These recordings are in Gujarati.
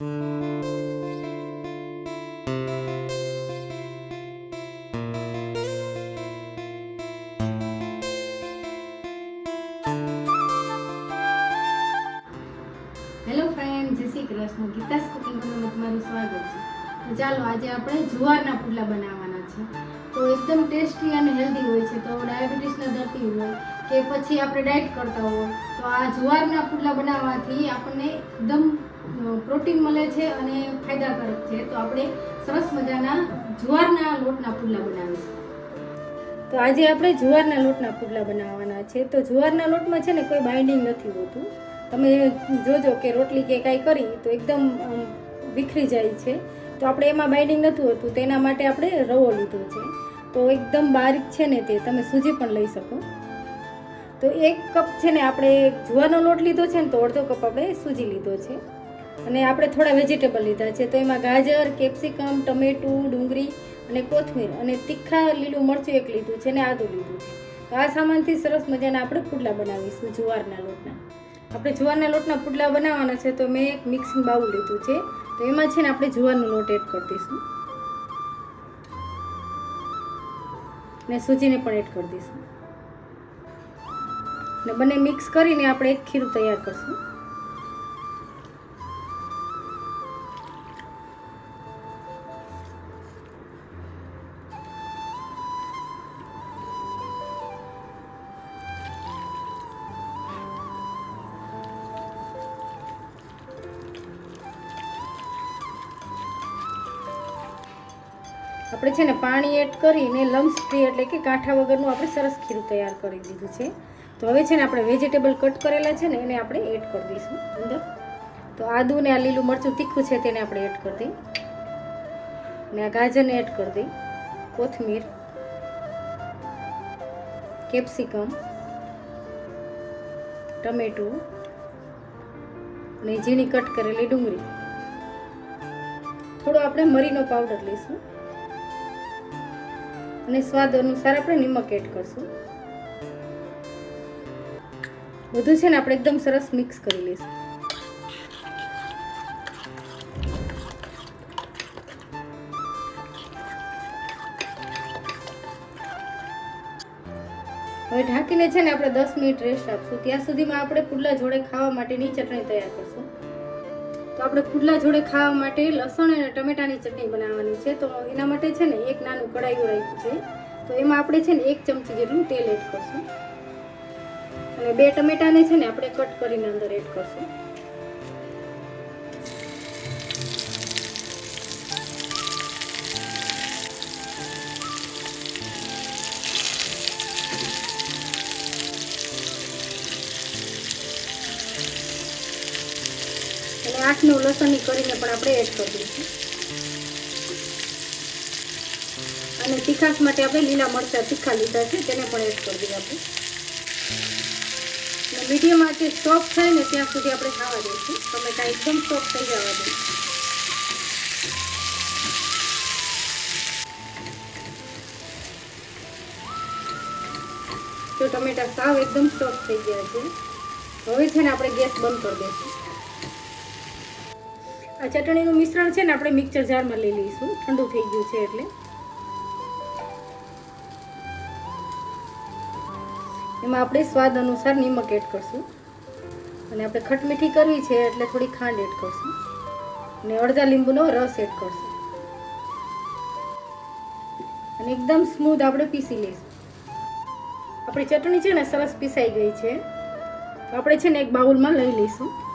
કૃષ્ણ. ગીતાસ કુકિંગમાં તમારું સ્વાગત છે. તો ચાલો આજે આપણે જુવારના પુડલા બનાવવાના છે. તો એકદમ ટેસ્ટી અને હેલ્ધી હોય છે. તો ડાયાબિટીસના દર્દી હોય કે પછી આપણે ડાયટ કરતા હોય તો આ જુવારના પુડલા બનાવવાથી આપણને એકદમ પ્રોટીન મળે છે અને ફાયદાકારક છે. તો આપણે સરસ મજાના જુવારના લોટના પુડલા બનાવીશું. તો આજે આપણે જુવારના લોટના પુડલા બનાવવાના છે. તો જુવારના લોટમાં છે ને કોઈ બાઇન્ડિંગ નથી હોતું. તમે જોજો કે રોટલી કે કાંઈ કરી તો એકદમ વિખરી જાય છે. તો આપણે એમાં બાઇન્ડિંગ નથી હોતું. તેના માટે આપણે રવો લીધો છે. તો એકદમ બારીક છે ને તે તમે સૂજી પણ લઈ શકો. તો એક કપ છે ને આપણે જુવારનો લોટ લીધો છે ને તો અડધો કપ આપણે સૂજી લીધો છે. અને આપણે થોડા વેજીટેબલ લીધા છે. તો એમાં ગાજર કેપ્સિકમ ટમેટું ડુંગળી અને કોથમીર અને તીખા લીલું મરચું એક લીધું છે ને આદું લીધું છે. તો આ સામાનથી સરસ મજાના આપણે પુડલા બનાવીશું જુવારના લોટના. આપણે જુવારના લોટના પુડલા બનાવવાના છે તો મેં એક મિક્સિંગ બાઉલ લીધું છે. તો એમાં છે ને આપણે જુવારનો લોટ એડ કરી દઈશું. ને સૂજીને પણ એડ કરી દઈશું. ને બંને મિક્સ કરીને આપણે એક ખીરું તૈયાર કરશું. આપણે છે ને પાણી એડ કરીને લમ્સ ફ્રી એટલે કે કાંઠા વગરનું આપણે સરસ ખીરું તૈયાર કરી દીધું છે. તો હવે છે ને આપણે વેજીટેબલ કટ કરેલા છે ને એને આપણે એડ કરી દઈશું અંદર. તો આદુ ને આ લીલું મરચું તીખું છે તેને આપણે એડ કરી દઈ. ને આ ગાજરને એડ કરી દઈ. કોથમીર, કેપ્સિકમ, ટમેટું ને ઝીણી કટ કરેલી ડુંગળી. થોડો આપણે મરીનો પાવડર લઈશું. અને સ્વાદ અનુસાર આપણે નિમક એડ કરશું. બધું છે ને આપણે એકદમ સરસ મિક્સ કરી લઈશું. હવે ઢાંકીને છે ને આપણે દસ મિનિટ રેસ્ટ આપશું. ત્યાં સુધીમાં આપણે પુડલા જોડે ખાવા માટેની ચટણી તૈયાર કરશું. તો આપણે પુડલા જોડે ખાવા માટે લસણ અને ટમેટાની ચટણી બનાવવાની છે. તો એના માટે છે ને એક નાનું કડાયું રાખ્યું છે. તો એમાં આપણે છે ને એક ચમચી જેટલું તેલ એડ કરશું. અને બે ટમેટાને છે ને આપણે કટ કરીને અંદર એડ કરશું. આઠ નવ લસણની કરીને પણ આપણે એડ કરી દઈશું. અને તીખાશ માટે આપણે લીલા મરચાં તીખા લીધા છે, તેને પણ એડ કરી દઈએ આપણે. અને મીડિયમ આંચે સોફ્ટ થાય ને ત્યાં સુધી આપણે ખાવા દઈશું. ટમેટા એકદમ સોફ્ટ થઈ જવા દઈશું તો ટમેટા સાવ એકદમ સોફ્ટ થઈ ગયા છે, હવે છે ને આપણે ગેસ બંધ કરી દઈશું. આ ચટણીનું મિશ્રણ છે ને આપણે મિક્સર જારમાં લઈ લઈશું. ઠંડુ થઈ ગયું છે એટલે. એમાં આપણે સ્વાદ અનુસાર નિમક એડ કરશું. અને આપણે ખટમીઠી કરવી છે એટલે થોડી ખાંડ એડ કરશું. અને અડધા લીંબુનો રસ એડ કરશું. અને એકદમ સ્મૂથ આપણે પીસી લઈશું. આપણી ચટણી છે ને સરસ પીસાઈ ગઈ છે. આપણે છે ને એક બાઉલમાં લઈ લઈશું.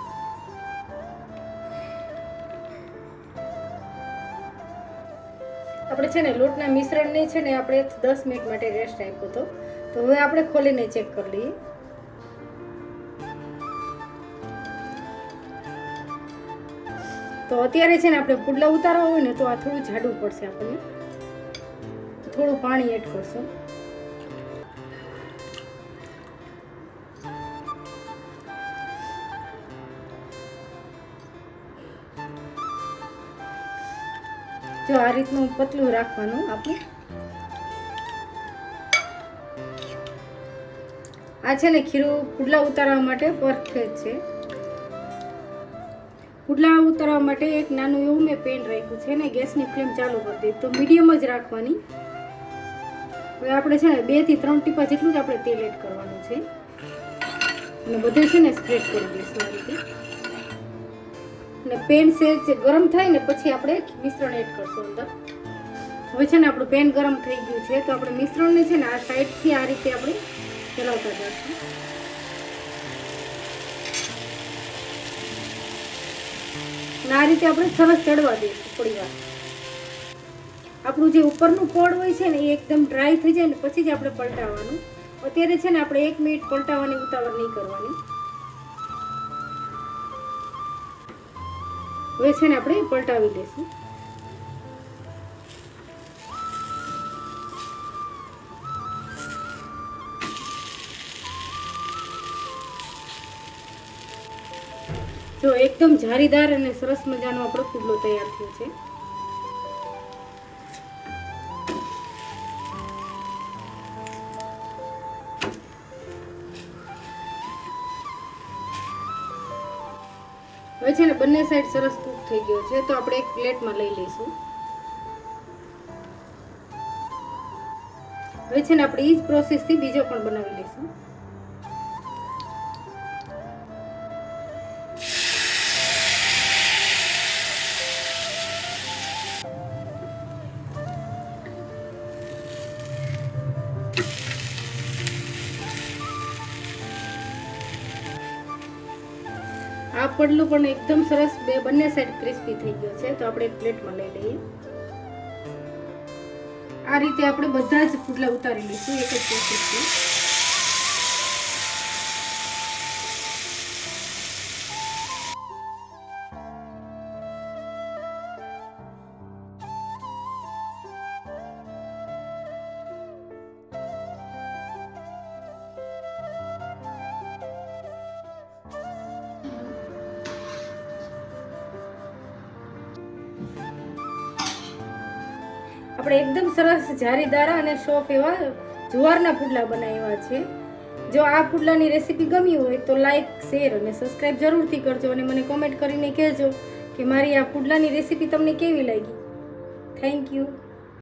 આપણે છે ને લોટના મિશ્રણને છે ને આપણે દસ મિનિટ માટે રેસ્ટ આપ્યો હતો. તો હવે આપણે ખોલીને ચેક કરી લઈએ. તો અત્યારે છે ને આપણે પુડલા ઉતારવા હોય ને તો આ થોડું જાડું પડશે આપણને. થોડું પાણી એડ કરશું. જો આ રીતનું પતલું રાખવાનું આપણે. આ છે ને ખીરું પુડલા ઉતારવા માટે પરફેક્ટ છે. પુડલા ઉતારવા માટે એક નાનું એવું મેં પેન રાખ્યું છે ને, ગેસની ફ્લેમ ચાલુ કરી દીધી તો મીડિયમ જ રાખવાની. હવે આપણે છે ને બેથી ત્રણ ટીપા જેટલું જ આપણે તેલ એડ કરવાનું છે. અને બધે છે ને સ્પ્રેડ કરી દઈશું આ રીતે. અને પેન સેજ ગરમ થાય ને પછી આપણે મિશ્રણ એડ કરશું અંદર. હવે છે ને આપણું પેન ગરમ થઈ ગયું છે, તો આપણે મિશ્રણને છે ને આ સાઈડથી આ રીતે આપણે ચલાવતા જઈશું. આ રીતે આપણે સરસ ચડવા દઈશું થોડી વાર. આપણું જે ઉપરનું પડ હોય છે ને એ એકદમ ડ્રાય થઈ જાય ને પછી જ આપણે પલટાવવાનું અત્યારે છે ને આપણે એક મિનિટ પલટાવવાની ઉતાવળ નહીં કરવાની. હવે છે ને આપણે પલટાવી દઈશું જો એકદમ જારીદાર અને સરસ મજાનો આપણો પુડલો તૈયાર થયો છે. હવે છે ને બંને સાઈડ સરસ કૂક થઈ ગયો છે, તો આપણે એક પ્લેટમાં લઈ લઈશું. હવે છે ને આપણે એ જ પ્રોસેસથી બીજો પણ બનાવી લઈશું. આ પડલું પણ એકદમ સરસ બે બંને સાઈડ ક્રિસ્પી થઈ ગયો છે. તો આપણે પ્લેટમાં લઈ લઈએ. આ રીતે આપણે બધા જ પુડલા ઉતારી લઈશું, એક જ પ્રોસેસથી આપણે એકદમ સરસ જારીદાર અને સોફ એવા જુવારના પુડલા બનાવ્યા છે. જો આ પુડલાની રેસીપી ગમી હોય તો લાઇક શેર અને સબસ્ક્રાઈબ જરૂરથી કરજો અને મને કોમેન્ટ કરીને કહેજો કે મારી આ પુડલાની રેસીપી તમને કેવી લાગી. Thank you